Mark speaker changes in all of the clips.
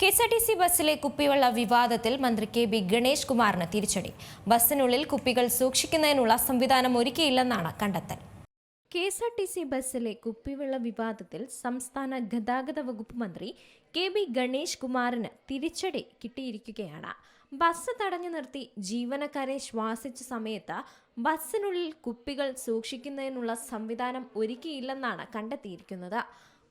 Speaker 1: K S R T C ബസ്സിലെ കുപ്പിവെള്ള വിവാദത്തിൽ മന്ത്രി കെ ബി ഗണേഷ് കുമാറിന് തിരിച്ചടി. ബസ്സിനുള്ളിൽ കുപ്പികൾ സൂക്ഷിക്കുന്നതിനുള്ള സംവിധാനം ഒരുക്കിയില്ലെന്നാണ് കണ്ടെത്തൽ. K S R T C ബസ്സിലെ കുപ്പിവെള്ള വിവാദത്തിൽ സംസ്ഥാന ഗതാഗത വകുപ്പ് മന്ത്രി കെ ബി ഗണേഷ് കുമാറിന് തിരിച്ചടി കിട്ടിയിരിക്കുകയാണ്. ബസ് തടഞ്ഞു നിർത്തി ജീവനക്കാരെ ശ്വാസിച്ച സമയത്ത് ബസ്സിനുള്ളിൽ കുപ്പികൾ സൂക്ഷിക്കുന്നതിനുള്ള സംവിധാനം ഒരുക്കിയില്ലെന്നാണ് കണ്ടെത്തിയിരിക്കുന്നത്.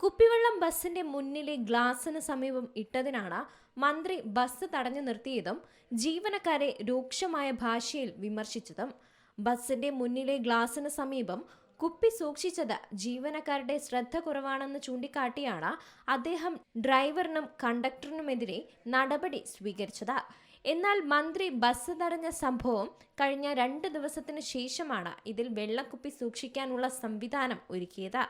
Speaker 1: കുപ്പിവെള്ളം ബസ്സിന്റെ മുന്നിലെ ഗ്ലാസിന് സമീപം ഇട്ടതിനാണ് മന്ത്രി ബസ് തടഞ്ഞു നിർത്തിയതും ജീവനക്കാരെ രൂക്ഷമായ ഭാഷയിൽ വിമർശിച്ചതും. ബസ്സിന്റെ മുന്നിലെ ഗ്ലാസിന് സമീപം കുപ്പി സൂക്ഷിച്ചത് ജീവനക്കാരുടെ ശ്രദ്ധ കുറവാണെന്ന് ചൂണ്ടിക്കാട്ടിയാണ് അദ്ദേഹം ഡ്രൈവറിനും കണ്ടക്ടറിനുമെതിരെ നടപടി സ്വീകരിച്ചത്. എന്നാൽ മന്ത്രി ബസ് തടഞ്ഞ സംഭവം കഴിഞ്ഞ രണ്ട് ദിവസത്തിന് ശേഷമാണ് ഇതിൽ വെള്ളക്കുപ്പി സൂക്ഷിക്കാനുള്ള സംവിധാനം ഒരുക്കിയത്.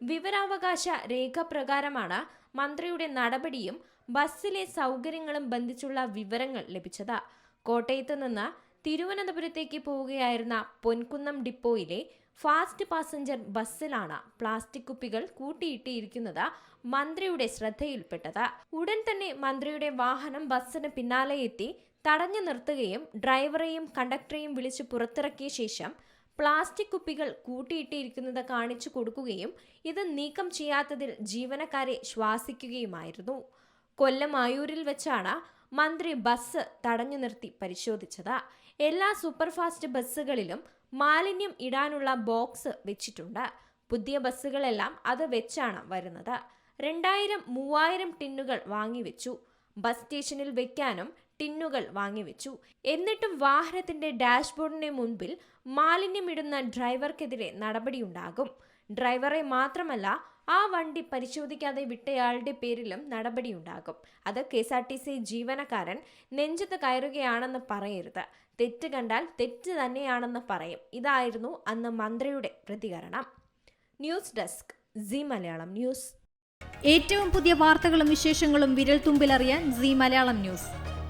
Speaker 1: വിവരാവകാശ രേഖ പ്രകാരമാണ് മന്ത്രിയുടെ നടപടിയും ബസ്സിലെ സൗകര്യങ്ങളും ബന്ധിച്ചുള്ള വിവരങ്ങൾ ലഭിച്ചത്. കോട്ടയത്ത് നിന്ന് തിരുവനന്തപുരത്തേക്ക് പോവുകയായിരുന്ന പൊൻകുന്നം ഡിപ്പോയിലെ ഫാസ്റ്റ് പാസഞ്ചർ ബസ്സിലാണ് പ്ലാസ്റ്റിക് കുപ്പികൾ കൂട്ടിയിട്ടിരിക്കുന്നത് മന്ത്രിയുടെ ശ്രദ്ധയിൽപ്പെട്ടത്. ഉടൻ തന്നെ മന്ത്രിയുടെ വാഹനം ബസ്സിന് പിന്നാലെ എത്തി തടഞ്ഞു നിർത്തുകയും ഡ്രൈവറെയും കണ്ടക്ടറെയും വിളിച്ച് പുറത്തിറക്കിയ ശേഷം പ്ലാസ്റ്റിക് കുപ്പികൾ കൂട്ടിയിട്ടിരിക്കുന്നത് കാണിച്ചു കൊടുക്കുകയും ഇത് നീക്കം ചെയ്യാത്തതിൽ ജീവനക്കാരെ ശ്വാസിക്കുകയുമായിരുന്നു. കൊല്ലം ആയൂരിൽ വെച്ചാണ് മന്ത്രി ബസ് തടഞ്ഞു നിർത്തി പരിശോധിച്ചത്. എല്ലാ സൂപ്പർഫാസ്റ്റ് ബസ്സുകളിലും മാലിന്യം ഇടാനുള്ള ബോക്സ് വെച്ചിട്ടുണ്ട്. പുതിയ ബസ്സുകളെല്ലാം അത് വെച്ചാണ് വരുന്നത്. രണ്ടായിരം മൂവായിരം ടിന്നുകൾ വാങ്ങിവെച്ചു. ബസ് സ്റ്റേഷനിൽ വെക്കാനും ടിന്നുകൾ വാങ്ങിവെച്ചു എന്നിട്ടും വാഹനത്തിന്റെ ഡാഷ്ബോർഡിന് മുൻപിൽ മാലിന്യമിടുന്ന ഡ്രൈവർക്കെതിരെ നടപടിയുണ്ടാകും. ഡ്രൈവറെ മാത്രമല്ല ആ വണ്ടി പരിശോധിക്കാതെ വിട്ടയാളുടെ പേരിലും നടപടിയുണ്ടാകും. അത് K S R T C ജീവനക്കാരൻ നെഞ്ചത്ത് കയറുകയാണെന്ന് പറയരുത്. തെറ്റ് കണ്ടാൽ തെറ്റ് തന്നെയാണെന്ന് പറയും. ഇതായിരുന്നു അന്ന് മന്ത്രിയുടെ പ്രതികരണം. News desk C Malayalam news.
Speaker 2: ഏറ്റവും പുതിയ വാർത്തകളും വിശേഷങ്ങളും വിരൽ തുമ്പിലറിയാൻ സി മലയാളം ന്യൂസ്.